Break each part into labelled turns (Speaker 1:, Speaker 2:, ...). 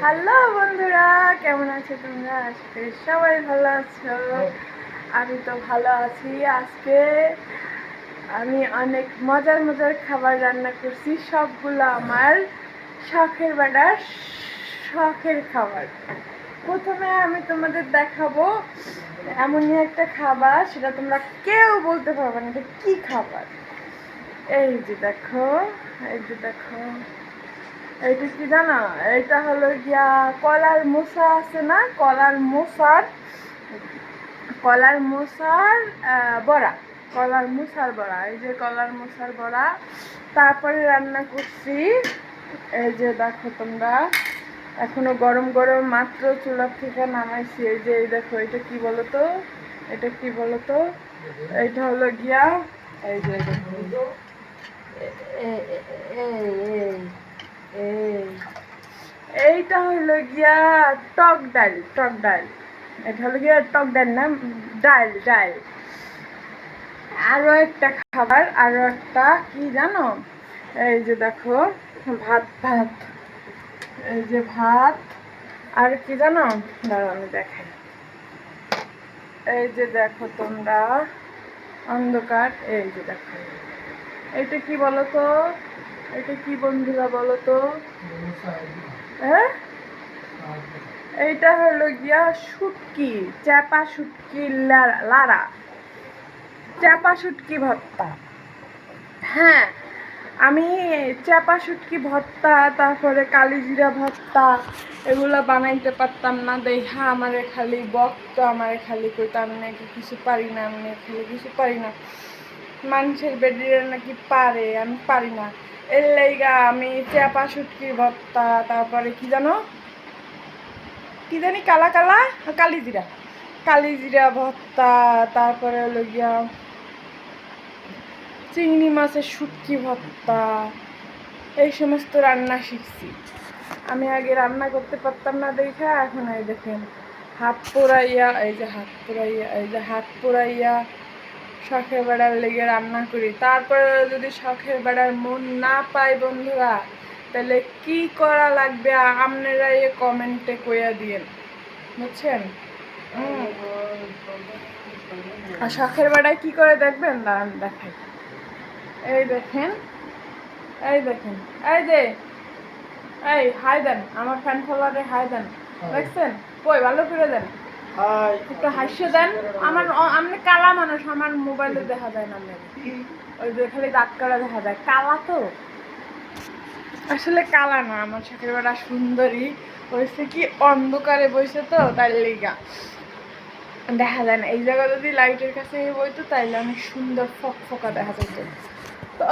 Speaker 1: Hello বন্ধুরা, কেমন আছো তোমরা? আজকে সবাই ভালো আছো। আমি তো ভালো আছি। আজকে আমি অনেক মজার মজার খাবার রান্না করছি। সবগুলো আমার শখের বেড়ার শখের খাবার। প্রথমে আমি তোমাদের দেখাবো এমনই একটা খাবার, সেটা তোমরা কেউ বলতে পারবে না এটা কি খাবার। এই যে দেখো, এই যে দেখো। এইটা কি জানো এইটা হলো গিয়া কলার মোসা আছে না কলার মোসার কলার মোসার বড়া কলার মোসার বড়া এই যে কলার মোসার বড়া তারপরে রান্না করছি এই যে দেখো তোমরা এখনও গরম গরম মাত্র চুলার থেকে নামাইছি এই যে এই দেখো এটা কি বলো তো এটা কি বলো তো এইটা হলো গিয়া এই যে দেখো এই এইটা হলো গিয়া টক ডাল টক ডাল। এটা হলো গিয়া টক ডাল না, ডাল ডাল। আরও একটা খাবার, আরও একটা, কি জানো? এই যে দেখো, ভাত ভাত। এই যে ভাত, আর কি জানো? দাঁড়াও, আমি দেখাই। এই যে দেখো তোমরা, অন্ধকার, এই যে দেখো। এটা কি বলো তো এটা কি বন্ধুরা বলো তো? হ্যাঁ? এইটা হলো গিয়া শুটকি চাপা শুটকি লা- লাড়া চাপা শুটকি ভর্তা। হ্যাঁ আমি চাপা শুটকি ভর্তা তারপরে কালিজিরা ভর্তা এগুলো বানাইতে পারতাম না। দেখা আমারে খালি বক্ত আমারে খালি কইতাম নাকি কিছু পারি না আমি খালি কিছু পারি না। মানুষের বেডিরা নাকি পারে আমি পারি না। এর আমি চাপা শুটকির ভর্তা, তারপরে কি জানো? কি জানি কালা কালা? কালিজিরা কালিজিরা ভর্তা, তারপরে হলো গিয়া চিংড়ি মাছের শুটকি ভর্তা। এই সমস্ত রান্না শিখছি। আমি আগে রান্না করতে পারতাম না দেখা, এখন এই দেখেন, হাত পোড়াইয়া, এই যে হাত পোড়াইয়া, এই যে হাত পোড়াইয়া শখের বেড়ার লেগে রান্না করি। তারপরে যদি শখের বেড়ার মন না পাই বন্ধুরা তাহলে কি করা লাগবে আপনারা এ কমেন্টে কইয়া দিয়েন। বুঝছেন। আর শখের বেড়ায় কি করে দেখবেন? দাঁড়ান দেখাই। এই দেখেন এই দেখেন এই যে এই হাই দেন আমার ফ্যান ফলোয়ারে হাই দেন। দেখছেন? কই ভালো করে দেন। একটু হাসিয়ে দেন। আমার আমি কালা মানুষ, আমার মোবাইলে দেখা যায় না ওই যে খালি দাঁত কালা দেখা যায়। কালা তো? আসলে কালা না, আমার বেড়া সুন্দরী। হয়েছে কি, অন্ধকারে বসে তো, তার লেগা। দেখা যায় না। এই জায়গা যদি লাইটের কাছে বইতো, তাইলে অনেক সুন্দর ফক ফকফকা দেখা যেত তো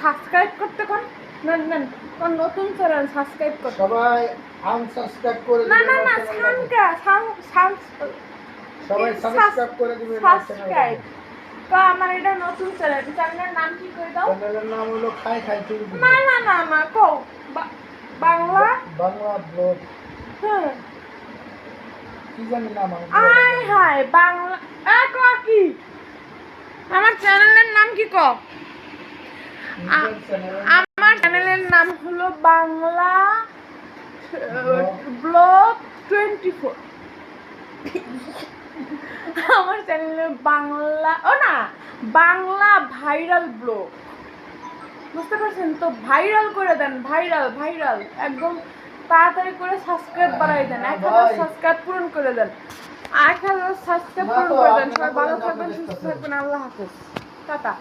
Speaker 1: সাবস্ক্রাইব করতে কোন নেন নেন। কোন নতুন চ্যানেল সাবস্ক্রাইব করতে
Speaker 2: সবাই আনসাবস্ক্রাইব করে
Speaker 1: না না না
Speaker 2: আমার
Speaker 1: সানকা সান সান
Speaker 2: সবাই সাবস্ক্রাইব করে দিবেন
Speaker 1: সাবস্ক্রাইব তো আমার এটা নতুন চ্যানেল চ্যানেলের নাম কি করে দাও?
Speaker 2: চ্যানেলের নাম হলো খাই খাই চুরি
Speaker 1: না না না না কও। বাংলা?
Speaker 2: বাংলা ব্লগ
Speaker 1: হুম।
Speaker 2: কি জানি নাম।
Speaker 1: আয় হায় বাংলা এ ক কি? আমার চ্যানেলের নাম কি ক
Speaker 2: নিজের চ্যানেল
Speaker 1: আমার চ্যানেলের নাম হলো বাংলা ব্লগ টোয়েন্টি ফোর আমার চ্যানেলে বাংলা ও না বাংলা ভাইরাল ব্লগ। বুঝতে পারছেন? তো ভাইরাল করে দেন ভাইরাল ভাইরাল একদম তাড়াতাড়ি করে সাবস্ক্রাইব বাড়াই দেন এক হাজার সাবস্ক্রাইব পূরণ করে দেন। এক হাজার সাবস্ক্রাইব পূরণ করে দেন। সবাই ভালো থাকবেন সুস্থ থাকবেন। আল্লাহ হাফেজ। টাটা।